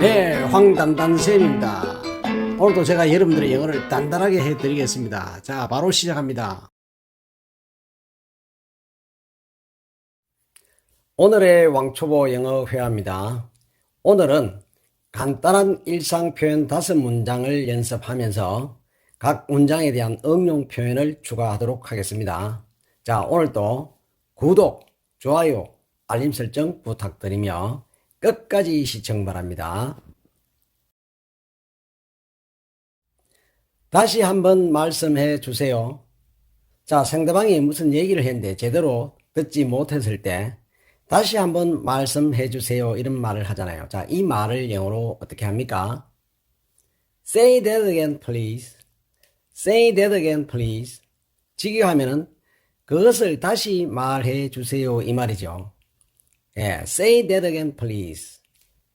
네, 황단단쌤입니다. 오늘도 제가 여러분들의 영어를 단단하게 해드리겠습니다. 자, 바로 시작합니다. 오늘의 왕초보 영어 회화입니다. 오늘은 간단한 일상 표현 다섯 문장을 연습하면서 각 문장에 대한 응용 표현을 추가하도록 하겠습니다. 자, 오늘도 구독, 좋아요, 알림 설정 부탁드리며 끝까지 시청 바랍니다. 다시 한번 말씀해 주세요. 자, 상대방이 무슨 얘기를 했는데 제대로 듣지 못했을 때 다시 한번 말씀해 주세요. 이런 말을 하잖아요. 자, 이 말을 영어로 어떻게 합니까? Say that again, please. Say that again, please. 직역하면은 그것을 다시 말해 주세요. 이 말이죠. 예, say that again, please.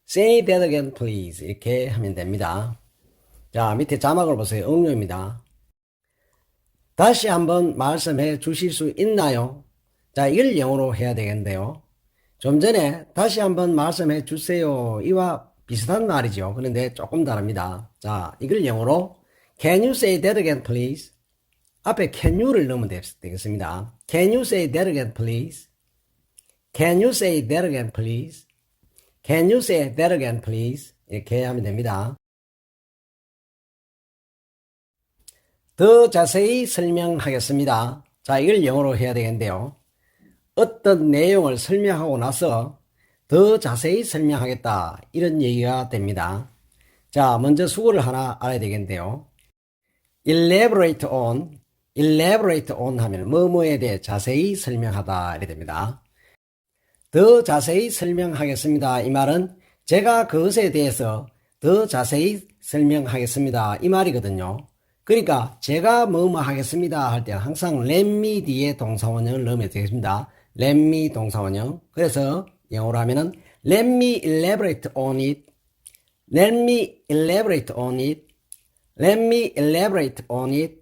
Say that again, please. 이렇게 하면 됩니다. 자, 밑에 자막을 보세요. 응용입니다. 다시 한번 말씀해 주실 수 있나요? 자, 이걸 영어로 해야 되겠는데요. 좀 전에 다시 한번 말씀해 주세요. 이와 비슷한 말이죠. 그런데 조금 다릅니다. 자, 이걸 영어로 Can you say that again, please? 앞에 can you를 넣으면 되겠습니다. Can you say that again, please? Can you say that again, please? Can you say that again, please? 이렇게 하면 됩니다. 더 자세히 설명하겠습니다. 자, 이걸 영어로 해야 되겠는데요. 어떤 내용을 설명하고 나서 더 자세히 설명하겠다. 이런 얘기가 됩니다. 자, 먼저 수고를 하나 알아야 되겠는데요. elaborate on, elaborate on 하면 뭐뭐에 대해 자세히 설명하다. 이렇게 됩니다. 더 자세히 설명하겠습니다. 이 말은 제가 그것에 대해서 더 자세히 설명하겠습니다. 이 말이거든요. 그러니까 제가 뭐뭐 하겠습니다 할때 항상 me 뒤에 동사원형을 넣으면 되겠습니다. me 동사원형. 그래서 영어로 하면은 let me elaborate on it. let me elaborate on it. let me elaborate on it.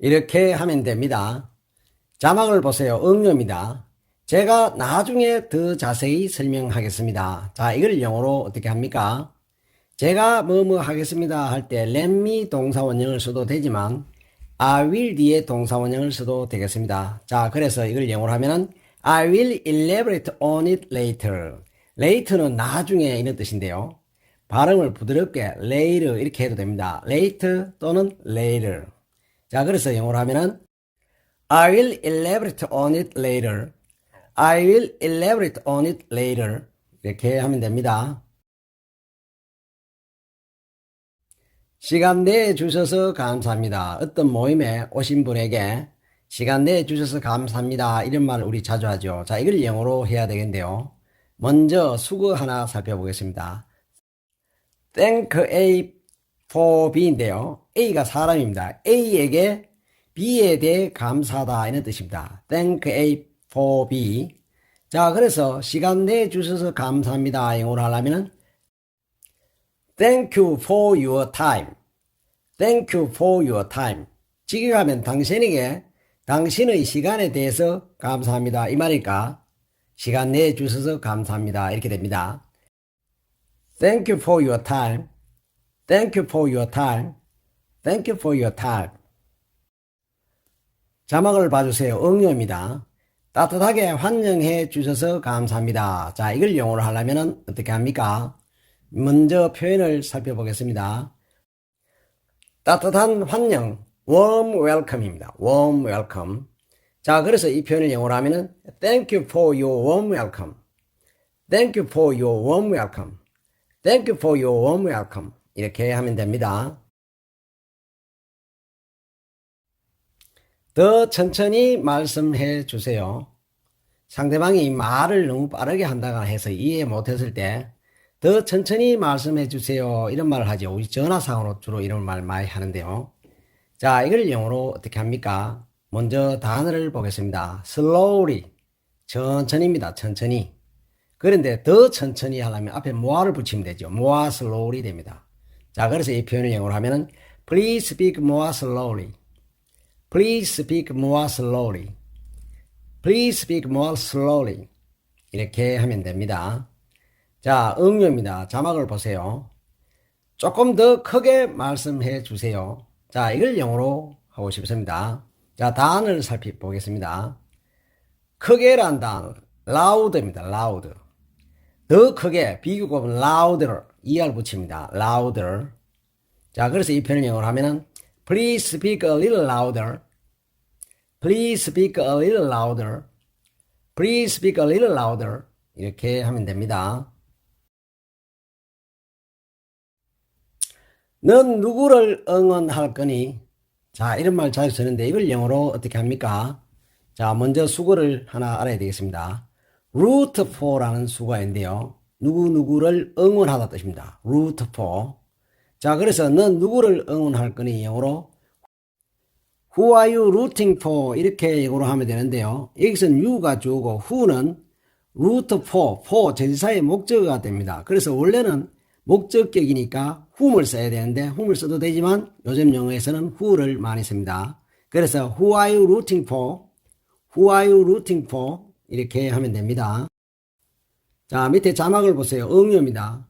이렇게 하면 됩니다. 자막을 보세요. 응용입니다. 제가 나중에 더 자세히 설명하겠습니다. 자, 이걸 영어로 어떻게 합니까? 제가 뭐뭐 하겠습니다 할 때 let me 동사원형을 써도 되지만 I will 뒤에 동사원형을 써도 되겠습니다. 자, 그래서 이걸 영어로 하면은 I will elaborate on it later. later는 나중에 이런 뜻인데요. 발음을 부드럽게 later 이렇게 해도 됩니다. later 또는 later. 자, 그래서 영어로 하면은 I will elaborate on it later. I will elaborate on it later. 이렇게 하면 됩니다. 시간 내에 주셔서 감사합니다. 어떤 모임에 오신 분에게 시간 내에 주셔서 감사합니다. 이런 말 우리 자주 하죠. 자, 이걸 영어로 해야 되겠는데요. 먼저 수거 하나 살펴보겠습니다. Thank A for B인데요. A가 사람입니다. A에게 B에 대해 감사하다 이런 뜻입니다. Thank A B. 자, 그래서 시간 내에 주셔서 감사합니다. 영어로 하려면은 Thank you for your time. Thank you for your time. 직역하면 당신에게 당신의 시간에 대해서 감사합니다. 이 말이니까 시간 내에 주셔서 감사합니다. 이렇게 됩니다. Thank you for your time. Thank you for your time. Thank you for your time. 자막을 봐주세요. 응용입니다. 따뜻하게 환영해 주셔서 감사합니다. 자, 이걸 영어로 하려면 어떻게 합니까? 먼저 표현을 살펴보겠습니다. 따뜻한 환영, warm welcome입니다. warm welcome. 자, 그래서 이 표현을 영어로 하면은 thank you for your warm welcome. thank you for your warm welcome. thank you for your warm welcome. 이렇게 하면 됩니다. 더 천천히 말씀해 주세요. 상대방이 말을 너무 빠르게 한다거나 해서 이해 못했을 때 더 천천히 말씀해 주세요. 이런 말을 하죠. 우리 전화상으로 주로 이런 말 많이 하는데요. 자, 이걸 영어로 어떻게 합니까? 먼저 단어를 보겠습니다. slowly. 천천히입니다. 천천히. 그런데 더 천천히 하려면 앞에 more를 붙이면 되죠. more slowly 됩니다. 자, 그래서 이 표현을 영어로 하면은 please speak more slowly. Please speak more slowly. Please speak more slowly. 이렇게 하면 됩니다. 자, 응용입니다. 자막을 보세요. 조금 더 크게 말씀해 주세요. 자, 이걸 영어로 하고 싶습니다. 자, 단어를 살펴보겠습니다. 크게란 단어, loud입니다. loud. 더 크게, 비교급은 louder, er 붙입니다. louder. 자, 그래서 이 표현을 영어로 하면은 please speak a little louder. please speak a little louder. please speak a little louder. 이렇게 하면 됩니다. 넌 누구를 응원할 거니? 자, 이런 말 자주 쓰는데 이걸 영어로 어떻게 합니까? 자, 먼저 수거를 하나 알아야 되겠습니다. root for라는 수거인데요. 누구누구를 응원하다 뜻입니다. root for. 자, 그래서 넌 누구를 응원할 거니? 영어로 Who are you rooting for? 이렇게 영어로 하면 되는데요. 여기서는 you가 주고 who는 root for, for 전사의 목적어가 됩니다. 그래서 원래는 목적격이니까 whom을 써야 되는데 whom을 써도 되지만 요즘 영어에서는 who를 많이 씁니다. 그래서 who are you rooting for? Who are you rooting for? 이렇게 하면 됩니다. 자, 밑에 자막을 보세요. 응용입니다.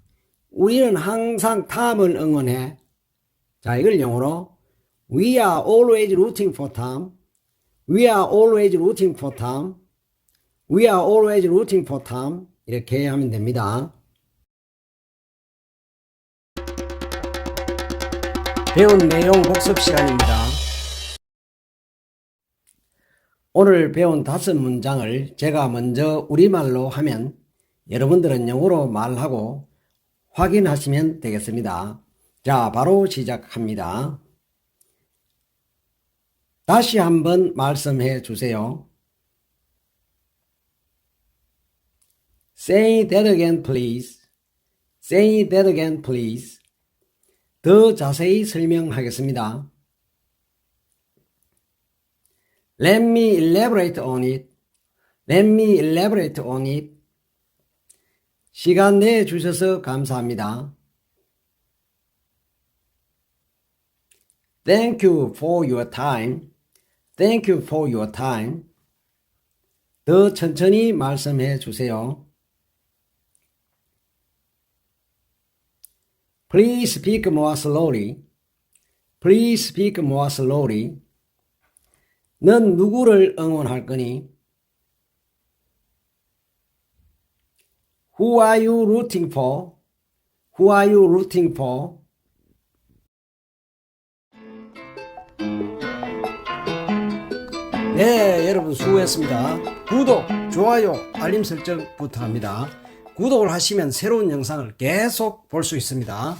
우리는 항상 탐을 응원해. 자, 이걸 영어로 We are always rooting for Tom. We are always rooting for Tom. We are always rooting for Tom. 이렇게 하면 됩니다. 배운 내용 복습 시간입니다. 오늘 배운 다섯 문장을 제가 먼저 우리말로 하면 여러분들은 영어로 말하고 확인하시면 되겠습니다. 자, 바로 시작합니다. 다시 한번 말씀해 주세요. Say that again, please. Say that again, please. 더 자세히 설명하겠습니다. Let me elaborate on it. Let me elaborate on it. 시간 내 주셔서 감사합니다. Thank you for your time. Thank you for your time. 더 천천히 말씀해 주세요. Please speak more slowly. Please speak more slowly. 넌 누구를 응원할 거니? Who are you rooting for? Who are you rooting for? 네, 여러분 수고했습니다. 구독, 좋아요, 알림 설정 부탁합니다. 구독을 하시면 새로운 영상을 계속 볼 수 있습니다.